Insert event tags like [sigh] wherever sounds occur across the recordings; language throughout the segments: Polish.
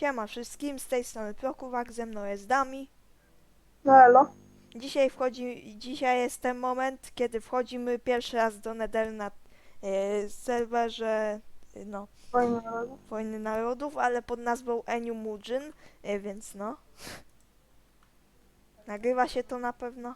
Siema wszystkim, z tej strony Prokuwak, ze mną jest Dami. No elo. Dzisiaj wchodzi, dzisiaj jest ten moment, kiedy wchodzimy pierwszy raz do Nether na e, serwerze, e, no, Fajnie elo. Wojny Narodów, ale pod nazwą Eniu Mujin, e, więc no. Nagrywa się to na pewno?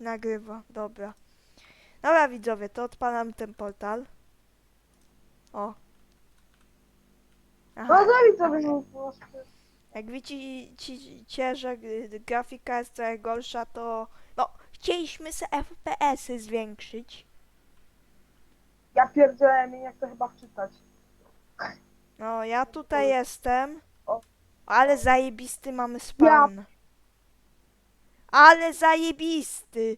Nagrywa, dobra. Dobra widzowie, to odpalam ten portal. O. No Aha. zabić sobie mój głos. Jak widzicie, że y, grafika jest trochę gorsza, to no, chcieliśmy se FPS-y zwiększyć. Ja pierdzielę mnie nie chcę chyba wczytać. No, ja tutaj jestem, ale zajebisty mamy spawn. Ale zajebisty!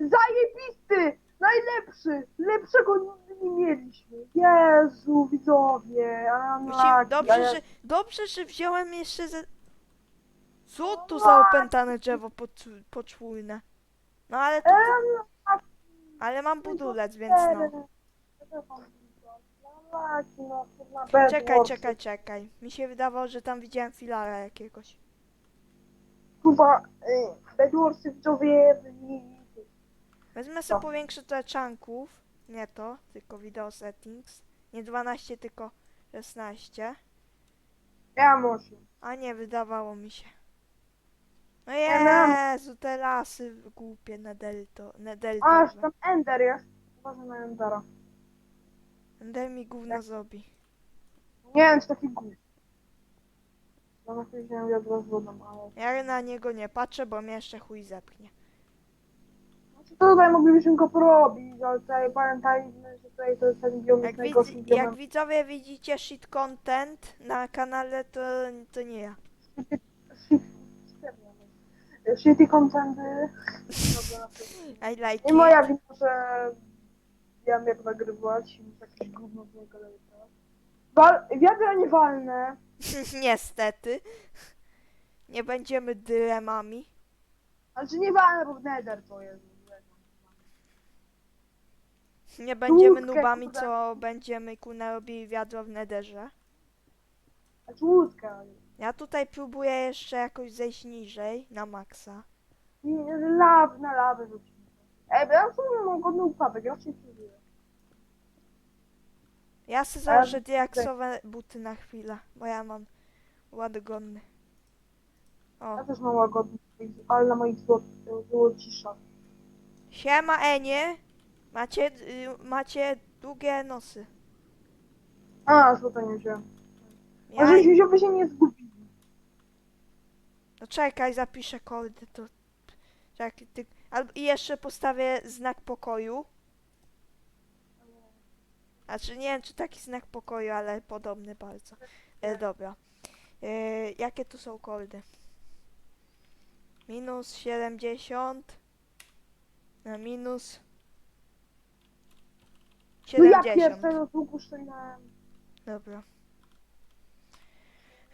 Zajebisty! Najlepszy! Lepszego nigdy nie mieliśmy. Jezu, widzowie. Musimy, dobrze, że, dobrze, że wziąłem jeszcze ze... Co tu za opętane drzewo poc- poczwórne? No ale to, ale mam budulec, więc no. Czekaj, czekaj, czekaj. Mi się wydawało, że tam widziałem filara jakiegoś. Kurwa, y, Bedwarsy widzowie byli... Wezmę sobie powiększę te czanków. Nie to, tylko video settings. Nie 12, tylko 16. Ja może. A nie, wydawało mi się. No Ja Jezu, te lasy głupie na delto, na Aż deltowe. tam Ender jest. Uważaj na Endera. Ender mi gówno zrobi. Nie wiem, czy taki głupi. Ja na chwilę wziąłem wiadro z wodą, ale... Ja na niego nie patrzę, bo mnie jeszcze chuj zepchnie. Znaczy, tutaj moglibyśmy go porobić, ale tutaj pamiętajmy, że tutaj to jest ten biom Jak, jest najgorszym widz, biomem. jak widzowie widzicie shit content na kanale, to, to nie ja. Shitty contenty. Dobra. I like Nie it. moja wina, że wiem jak nagrywać. Jakieś gówno z. Wal... Wiadra nie walne. [laughs] Niestety. Nie będziemy dylemami. Znaczy nie walne, bo w nether to jest. Nie będziemy Łódkę, nubami, co będziemy kuna robili wiadro w nederze. Znaczy łódka. Ja tutaj próbuję jeszcze jakoś zejść niżej, na maksa. Nie, nie, law, na lawę rzucimy. Ej, bo ja w sumie mam godny upadek, ja się czuję. Ja sobie A założę diaksowe buty na chwilę, bo ja mam ładogonny. O, Ja też mam łagodny, ale na moich złot, złociszach. siema Enie! Macie, y, macie długie nosy. A, złota nie wziąłem. Ja, A żebyśmy wziął, by się nie zgubili. no czekaj, zapiszę kordy, to... Czekaj, ty... Albo i jeszcze postawię znak pokoju. Znaczy nie wiem, czy taki znak pokoju, ale podobny bardzo. E, dobra. E, jakie tu są kordy? Minus 70 na minus No ja 70. pierwsze szczeliłem. Dobra.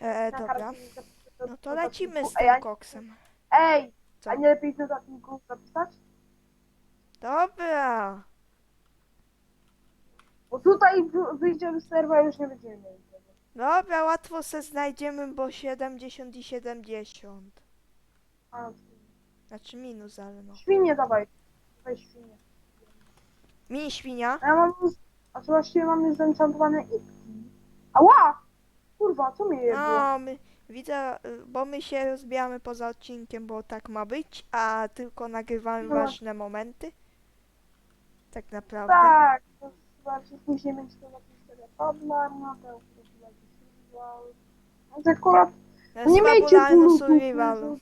E, na dobra. No to lecimy z tym koksem. Ej, Co? a nie lepiej do dodatniku zapisać? Dobra. Bo tutaj wy- wyjdziemy z serwa już nie będziemy mieli tego. Dobra, łatwo se znajdziemy, bo 70 i 70. A, Znaczy minus, ale no. świnie dawaj. Dawaj świnie. Mini świnia. A ja mam a co właściwie mam już zenchantowane itki. Ała! Kurwa, co mnie jedło? No, my, widzę, y, bo my się rozbijamy poza odcinkiem, bo tak ma być, a tylko nagrywamy No. ważne momenty. Tak naprawdę. Tak, to znaczy później będzie to jakiś problem, no to już to jakiś survival. No to akurat To nie jest miejcie fabularny bólu survivalu.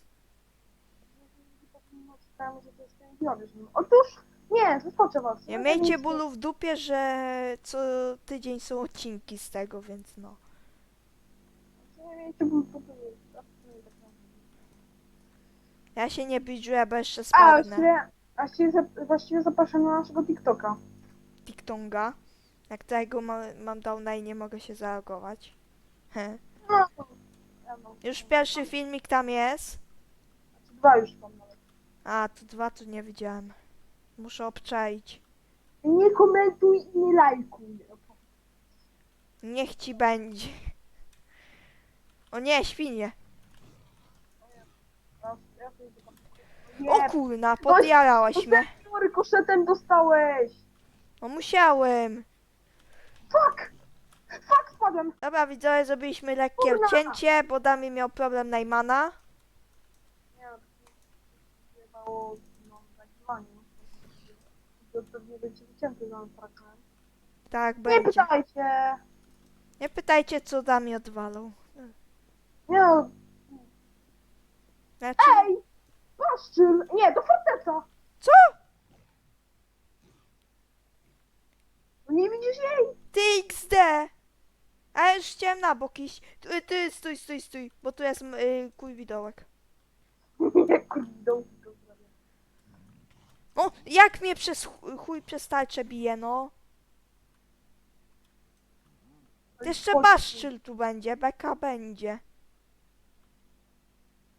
Czytałem, że to jest ten biorę z nim. Otóż, nie, zaskoczę was. Nie No, miejcie to bólu w dupie, że co tydzień są odcinki z tego, więc no. Nie miejcie bólu w dupie. Ja się nie bidżuję, bo jeszcze A, spadnę. właściwie, właściwie, zap- właściwie zapraszam na naszego TikToka. TikTonga. Jak tego ma, mam downa i nie mogę się zalogować. He. No, ja no. Już pierwszy filmik tam jest. Dwa już mam nawet. A, tu dwa tu nie widziałem. Muszę obczaić. Nie komentuj i nie lajkuj. Niech ci będzie. O nie, świnie. O Nie, kurna, podjarałaś mnie. no rykoszetem dostałeś! No musiałem. Fuck! Fuck, spadłem! Dobra, widzowie, zrobiliśmy lekkie Kurna. cięcie, bo Dami miał problem Najmana. Nie, no, jebało, no, zagrywaniu. To pewnie będzie wycięty za fragment. Tak, Nie będzie. pytajcie! Nie pytajcie, co Dami odwalał. Nie no, Znaczy, ej! Paszczyl! Nie, to forteca! co? No nie widzisz jej? Ty XD! A ja już chciałem na bok iść. Ty, ty stój, stój, stój, bo tu jest y, kuj widołek. [laughs] Nie, kurde. O, jak mnie przez chuj, przez tarczę bije, no. Jeszcze baszczyl tu będzie, beka będzie.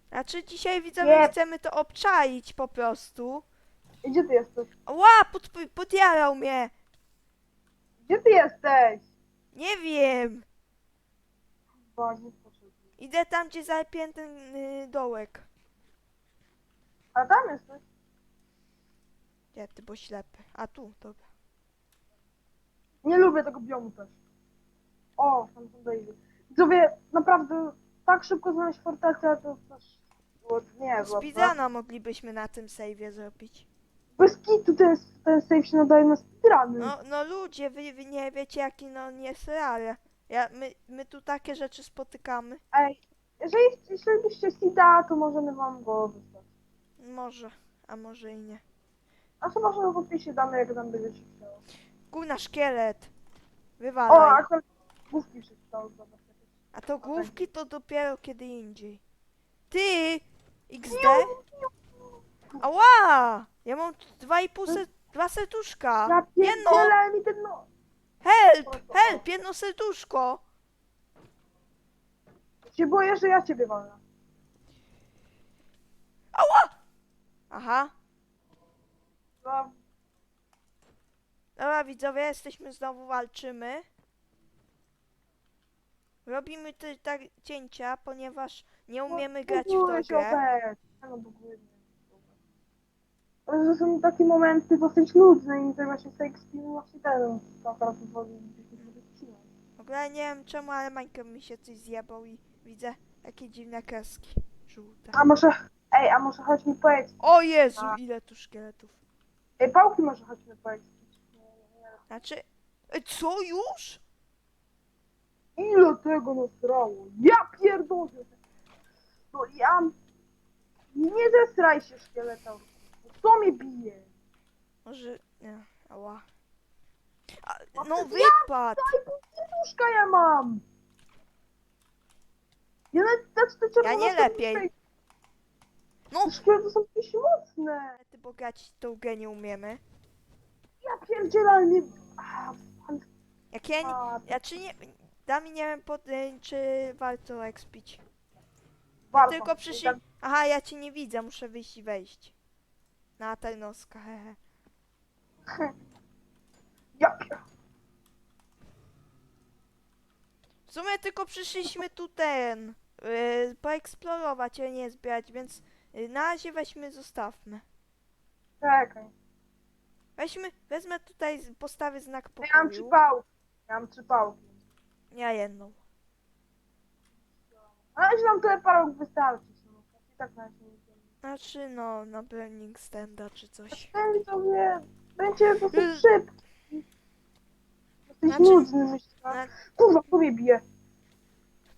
Znaczy dzisiaj widzowie Nie. chcemy to obczaić po prostu. Gdzie ty jesteś? Ła, pod, podjarał mnie. Gdzie ty jesteś? Nie wiem. Chyba nie potrzebny. Idę tam, gdzie zapię ten y, dołek. A tam jesteś? Gdzie ty, bo ślepy. A tu, dobra. Nie lubię tego biomu też. O, tam są Daisy. Widzowie, naprawdę tak szybko znaleźć fortecę, to też... było- Nie, Speedruna moglibyśmy na tym save'ie zrobić. Bez kitu ten, ten save się nadaje na speedruny. No, no ludzie, wy, wy nie wiecie jaki no nie jest real. Ja, my, my tu takie rzeczy spotykamy. Ej, jeżeli chcielibyście seeda, to możemy wam go wysłać. Może, a może i nie. A chyba, że w opisie damy, jak tam będzie się chciało. Gówna szkielet. O, Wywalaj. akurat główki przeczytał, zobacz. jakieś. A to główki to dopiero kiedy indziej. Ty! XD? Ała! Ja mam dwa i pół ser, dwa serduszka. Jedno! pierdzielę mi ten no... Help! Help! Jedno serduszko! Się boję, że ja ciebie walę. Aha. No, Dobra widzowie, jesteśmy znowu walczymy. Robimy te tak cięcia, ponieważ nie umiemy grać w się grę. No. Ale to są takie momenty dosyć nudne i to właśnie fake spin właśnie ten akurat. W ogóle nie wiem czemu, ale Minecraft mi się coś zjebał i widzę takie dziwne kreski. Żółte. A może, ej, a może chodź mi powiedz. O Jezu, ile tu szkieletów. Ej, pałki może chodź mi powiedz. Znaczy... Ej, Co już? Ile tego nasrało? Ja pierdolę! No ja... Nie zesraj się szkieleta. Co mnie bije? Może... Nie, ała. A, No no wypadł! Daj, pół serduszka ja mam! Ja nawet znaczy te czerwone Ja nie serduszka lepiej. i- No! Te szkielety są jakieś mocne. Ty bo grać tą grę nie umiemy. Ja pierdzielę, ale mnie... A. Jak ja nie... A, Ja czy nie... Dami nie wiem pod, y, czy warto expić. warto. Tylko przyszli... Aha, ja cię nie widzę, muszę wyjść i wejść. Na Tarnoska, hehe. Ja pier... W sumie tylko przyszliśmy tu ten... Yy, poeksplorować, a nie zbierać, więc... y, na razie weźmy, zostawmy. Czekaj. Weźmy, wezmę tutaj, z- postawię znak Ja mam trzy pokoju. pałki. Ja mam trzy pałki. Ja jedną. A jeśli nam tyle parę wystarczyć. No. I tak na razie nie wiem. Znaczy no, na burning standa czy coś. Ten widzowie będzie dosyć Mm. szybki. Dosyć Znaczy- nudny myślę. Na- Kurwa, kto mnie bije?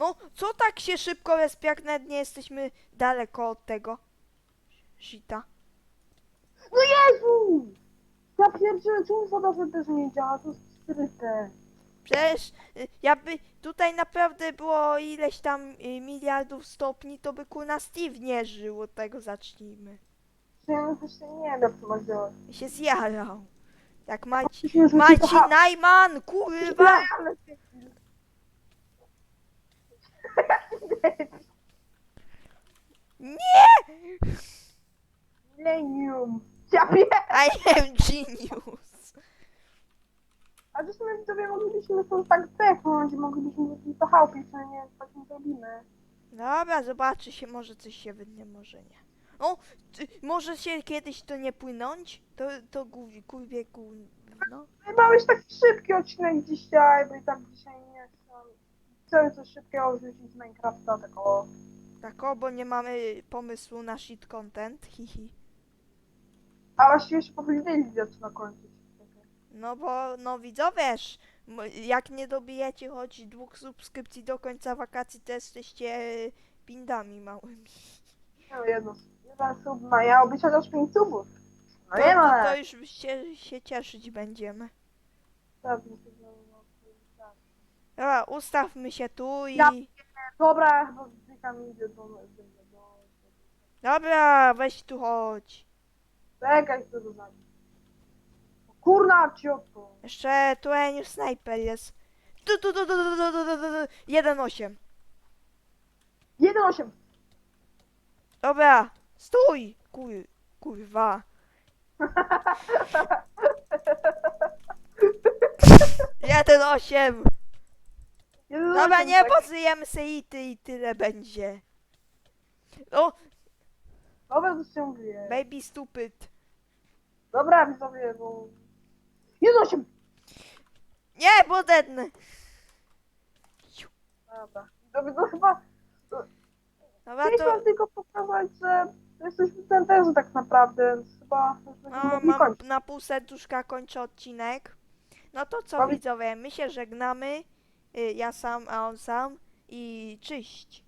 No, co tak się szybko respi, jak nawet nie jesteśmy daleko od tego? Shita. No Jezu! Ja pierdzielę, czemu woda też nie działa? To jest skryte. Przecież y, jakby tutaj naprawdę było ileś tam y, miliardów stopni, to by kurna Steve nie żył, od tego zacznijmy. Ja właśnie nie wiem, jak to ma działać. I się zjarał. Jak Maci... Myślę, że Maci Najman, kurwa! Ale- Nie! Millennium. Ja. I am genius. A to w widzowie moglibyśmy to tak zdechnąć, moglibyśmy to chałpić, ale nie, tak nie zrobimy. Dobra, zobaczy się, może coś się wydnie, może nie. O, ty, może się kiedyś to nie płynąć? To, to gó- kurwie gówno. Miałeś taki szybki odcinek dzisiaj, bo i tak dzisiaj nie Chcę coś szybkiego wrzucić z Minecrafta, tak o. Tak o, bo nie mamy pomysłu na shit content, [laughs] hihi. A właściwie się powiedzieli, zaczyna kończyć. No bo, no widzowiesz, jak nie dobijecie choć dwóch subskrypcji do końca wakacji, to jesteście e, pindami małymi. No jedno, jeden sub ma, ja obiecać chociaż 5 subów. No To, nie to, ma. to już się, się cieszyć będziemy. Pewnie się znowu, no, tak. Dobra, ustawmy się tu i... Ja- Dobra, ja chyba idę do, do, do, do... Dobra, weź tu chodź. Czekaj, co to za... Kurna, cioto. Jeszcze tu Eniu snajper jest. Tu, tu, tu, tu, tu, tu, tu, tu, tu, tu. 1-8. 1-8. Dobra, stój! Kur, kurwa. [laughs] Jeden osiem. Dobra, nie tak. pozujemy se i ty i tyle będzie. O, Dobra, to się mówię. baby stupid. Dobra, widzowie, bo... 1-8. Nie, bo ten. Dobra. Widzowie, to chyba... Dobra, to... Chcieliśmy tylko pokazać, że jesteśmy centerzy tak naprawdę, więc chyba... No, No, mam na pół serduszka kończę odcinek. No to co Powiedz- widzowie, my się żegnamy. Y, Ja sam, a on sam. I czyść.